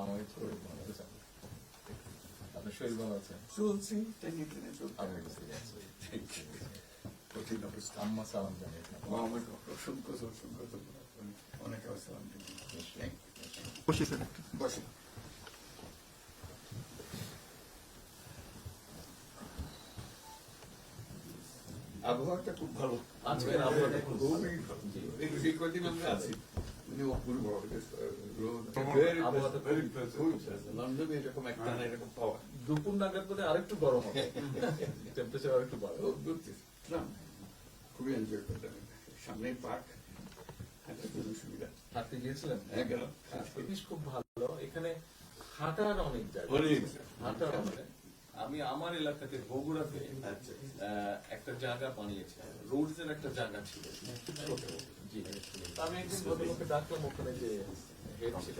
আমার শরীর ভালো আছে আপনার শরীর ভালো আছে চলছি, টেনে টেনে চলছে। আমি বুঝতে পারছি কঠিন অবস্থা। আম্মা সালাম জানিয়ে আমাকে অসংখ্য অসংখ্য ধন্যবাদ। অনেক আসসালাম Thank you. বসুন। আবহাওয়াটা খুব ভালো আজকের আবহাওয়াটা খুব ভালো। এই কদিন আমরা আছি লন্ডনে এরকম একটা না এরকম পাওয়া। দুপুর নাগাদ করে আরেকটু গরম হবে। টেম্পারেচার আরেকটু বাড়বে। না, খুবই এনজয় করলাম সামনে পার্ক সুবিধা। হাঁটতে গিয়েছিলেন? হ্যাঁ গেলাম। জিনিস খুব ভালো। এখানে হাঁটার অনেক জায়গা অনেক হাঁটার অনেক। আমি আমার এলাকাতে বগুড়াতে আচ্ছা। আহ, একটা জায়গা বানিয়েছে। রোডস এর একটা জায়গা ছিল। আমি একদিন ডাকলাম ওখানে যে হেড ছিল।